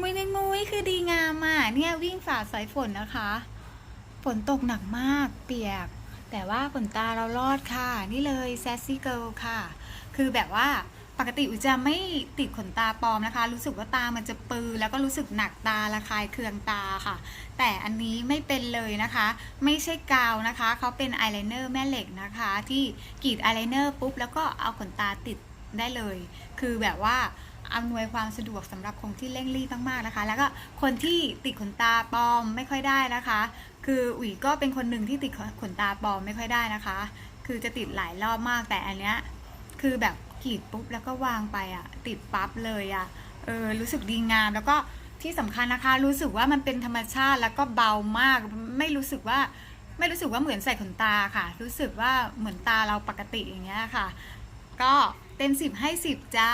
มุยมุยมุยคือดีงามอะเนี่ยวิ่งฝ่าสายฝนนะคะ ฝนตกหนักมากเปียก แต่ว่าขนตาเรารอดค่ะ นี่เลยแซสซี่เกิลค่ะ คือแบบว่าปกติอุจะไม่ติดขนตาปลอมนะคะ รู้สึกว่าตามันจะปือแล้วก็รู้สึกหนักตาระคายเคืองตาค่ะ แต่อันนี้ไม่เป็นเลยนะคะ ไม่ใช่กาวนะคะเขาเป็นอายไลเนอร์แม่เหล็กนะคะ ที่กรีดอายไลเนอร์ปุ๊บแล้วก็เอาขนตาติด ได้เลย คือแบบว่าอำนวยความสะดวกสำหรับคนที่เร่งรีบมากๆนะคะ แล้วก็คนที่ติดขนตาปลอมไม่ค่อยได้นะคะ คืออุ๋ยก็เป็นคนหนึ่งที่ติดขนตาปลอมไม่ค่อยได้นะคะ คือจะติดหลายรอบมากแต่อันเนี้ยคือแบบกรีดปุ๊บแล้วก็วางไปอะติดปั๊บเลยอะเออรู้สึกดีงามแล้วก็ที่สำคัญนะคะ รู้สึกว่ามันเป็นธรรมชาติแล้วก็เบามาก ไม่รู้สึกว่าไม่รู้สึกว่าเหมือนใส่ขนตาค่ะ รู้สึกว่าเหมือนตาเราปกติอย่างเงี้ยค่ะ ก็ เต็มสิบให้สิบจ้า